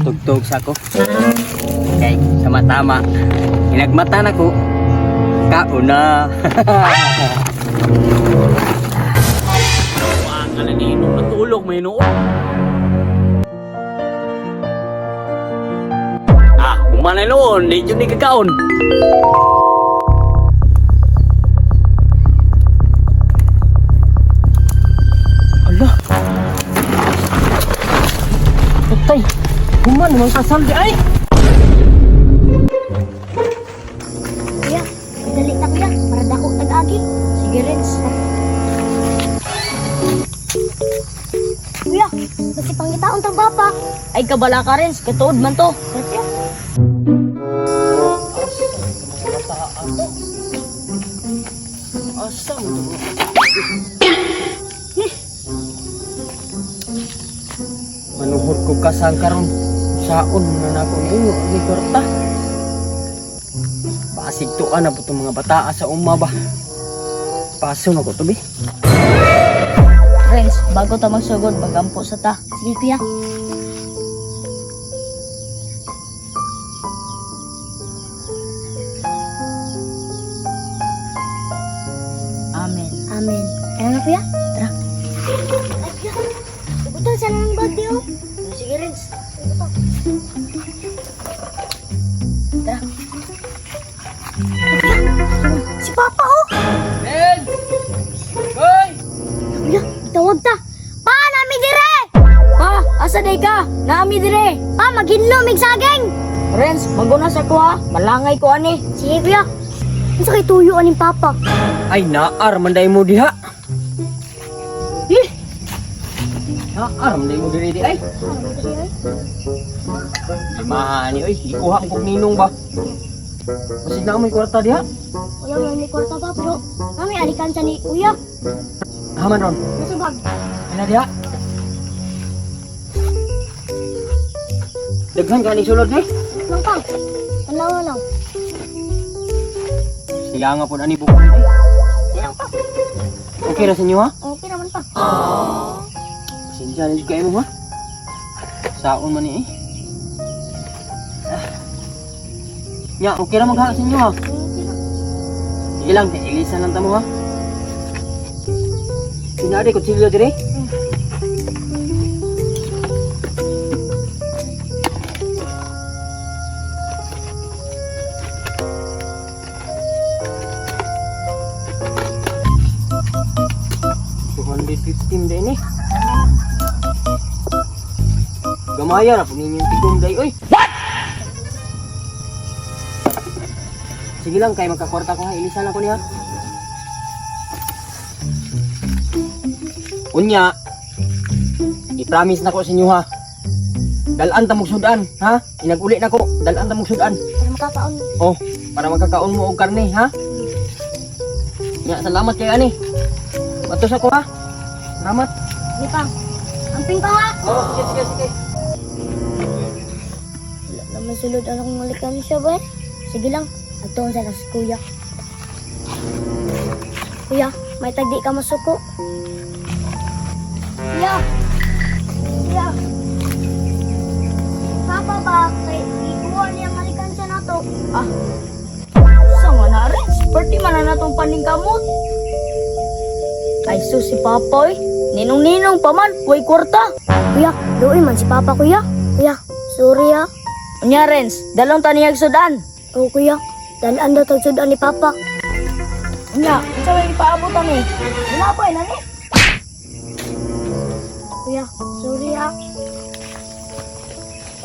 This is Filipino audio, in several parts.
tugtog sa ko. Kay sama-tama. Hinagmata na ko. Kauna. Ang alanino, natulog may noon. Ah, umana noon, di yun ni kakaon. Naman kasaldi ay. Kuya, madali na kuya, para dako tag-agi. Sige, Renz. Kuya, kasi pangitaon tang bapa. Ay, kabala ka, Renz. Katuod man to. Kuya, Asa mo to? Manuhod ko kasang saon na nako ninyo ni kwarta. Pasig tuan na po itong mga bataa sa uma ba. Paso na ko to bi. Renz, bago ta magsugod, magampo sa ta. Sige, kuya. Amen. Amen. Kaya na, kuya? Tara. Si Papa, oh! Ben! Hoy! Kuya, tawag ta. Pa, nami dire! Pa, asa day ka? Nami dire. Pa, maghinlo, mig saging. Renz, maguna sa kuha. Malangay ko ani. Sige, kuya. Ano kay tuyo aning papa? Ay naar manday mo diha. Naar manday mo diri di ay. Limahan ni oy, ikuha ko ninong ba. Masig na may kwarta diha. Kuya, may kwarta pa, pero kami alikan sa ni kuya. Haman ron. Nasa bag. Ana diha. Daghan ka ni sulod ni. Lang pa. Alaw, alaw. Siya nga po ani buko. Ay, Lang pa. Okay ra sa inyo ha? Okay naman pa. Sinja ni kayo mo ha. Saon man ni eh. Ah. Ya, okay ra magha sa ha. Okay lang. Sige lang, ilisan lang tamo ha. Sinari ko silyo dire. Gamaya na po ninyong tigong day. Uy! What? Sige lang, kay magkakwarta ko ha. Ilisan lang ko niya. Unya, i-promise na ko sa inyo ha. Dalaan ta mong sudan, ha? Inag-uli na ko, dalaan ta mong sudan. Para makakaon. Oh, para magkakaon mo og karne, ha? Ya, salamat kay ani. Matos ako ha. Salamat. Pa. Amping pa ha. Oh, sige, sige, sige. Naman sulod ang akong malikan siya ba eh. Sige lang. Atuon sa si kuya. Kuya, may tagdi ka masuko. Kuya! Kuya! Papa ba? Kay ikuha niya malikan siya na to. Ah. Sa na rin, party man na natong paning kamot. Ay si Papoy, ninong-ninong pa man, way kwarta. Kuya, doon man si Papa kuya. Kuya, sorry ha. Unya Renz, dalong taniyag sudan. Oo kuya, dalaan daw tagsudan ni Papa. Unya, sa may ipaabot ani. Ginapay na ni. Kuya, sorry ha.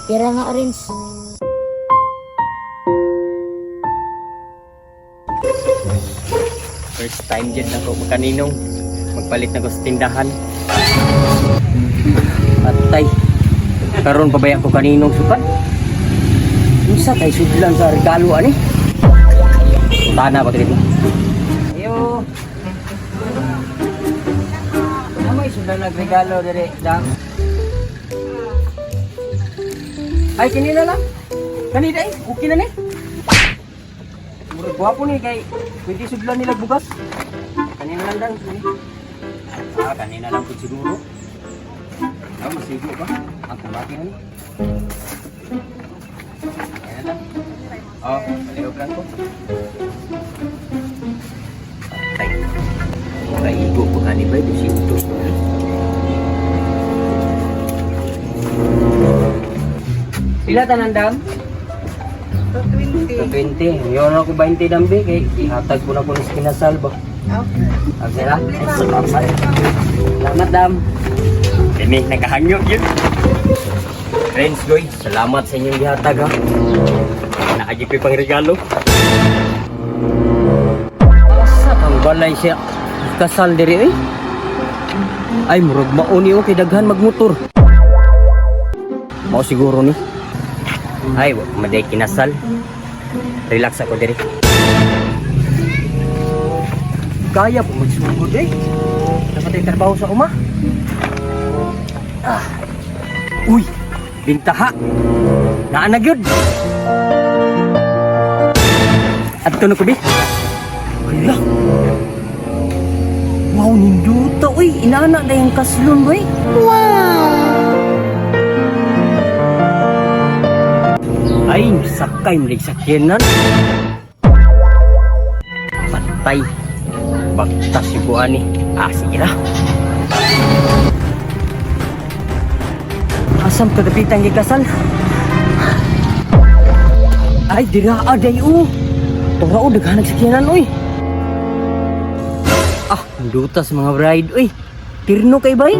Okay ra nga Renz. First time dyan ako makaninong. Magpalit na ko sa tindahan. Patay. Karon pabaya ko kaninong sukat. Unsa kay sudlan sa regalo ani? Tana ko dito. Ayo. Ano may sudlan nagregalo dire, dang? Ay kinila lang. Kanina eh, okay na ni. Murag gwapo ni kay pwede sudlan nila bugas. Kanina lang dang. Ah, kanina lang po siguro. Ah, masigo ba? Ako bakit na ni? Kaigo po ka ni ba? Dusintos. Pila tanan dam? 20. 20. Yon ako 20 dambi kay ihatag ko na ko sa kinasal ba. Okay. lang. Salamat. Salamat dam. Ini nakahangyo yun. Friends Goy, salamat sa inyong gihatag ha. Nakagip pang regalo. Asa kang balay siya kasal diri eh? Ay, murag mauni o kay daghan magmotor. Mao siguro ni. Ay, wa maday kinasal. Relax ako diri. Kaya po magsugod eh. Dapat trabaho sa uma. Ah. Uy, bintaha. Naa na gyud. Adto na ko bi. Wala. Wow, ninduta uy. Inana na yung kaslon boy. Ay, sakay muli sakyanan. Patay. Bagtas si Buani. Ah, sige na. Asam kagapitan kay kasal? Ay, dira aday o. Tora o, daghanag sakyanan oy. Ah, dutas mga bride oy. Tirno kay bay.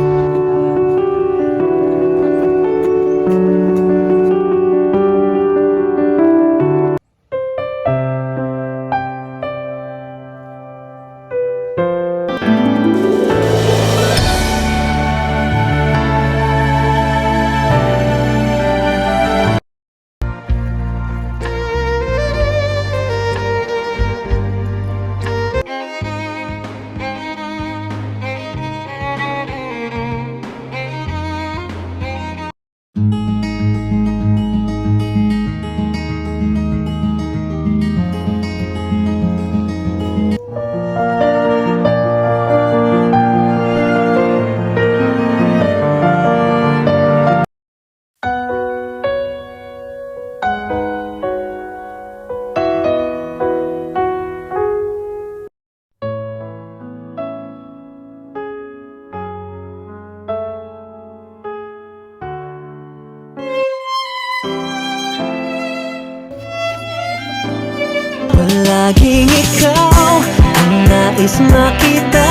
Nais makita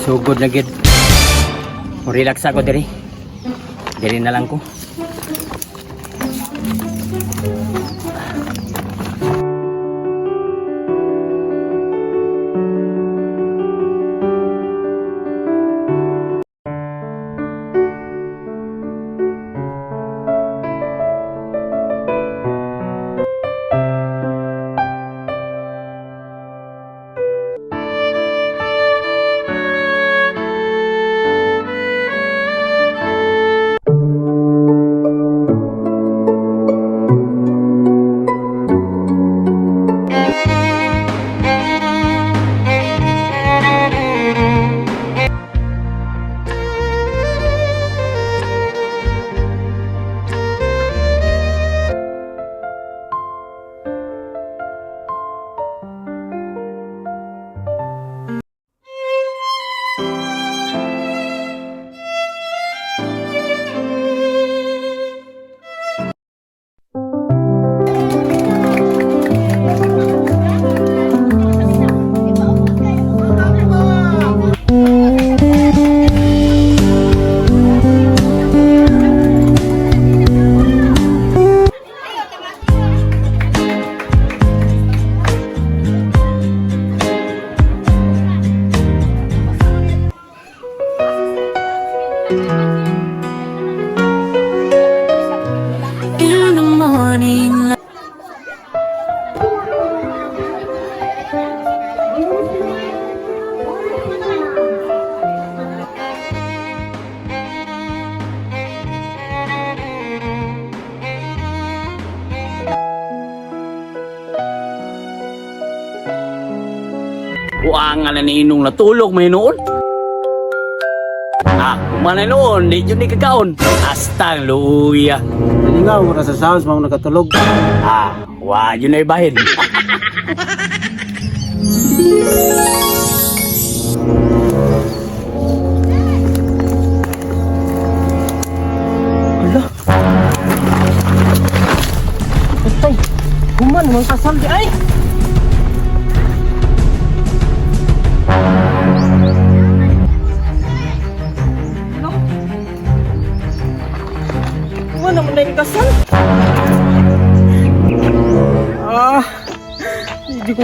Sugod na gid. Relax ako diri. Diri na lang ko. Huangan na ni Inong natulog may noon. Ah, umanay noon, di yun ni kakaon. Astang luya. Nalingaw ko na sa sounds mga nakatulog. Ah, wa yun ay bahin. Patay! Human mga kasaldi ay!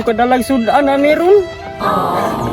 Ah! Hindi ko kadalag sudaan na meron.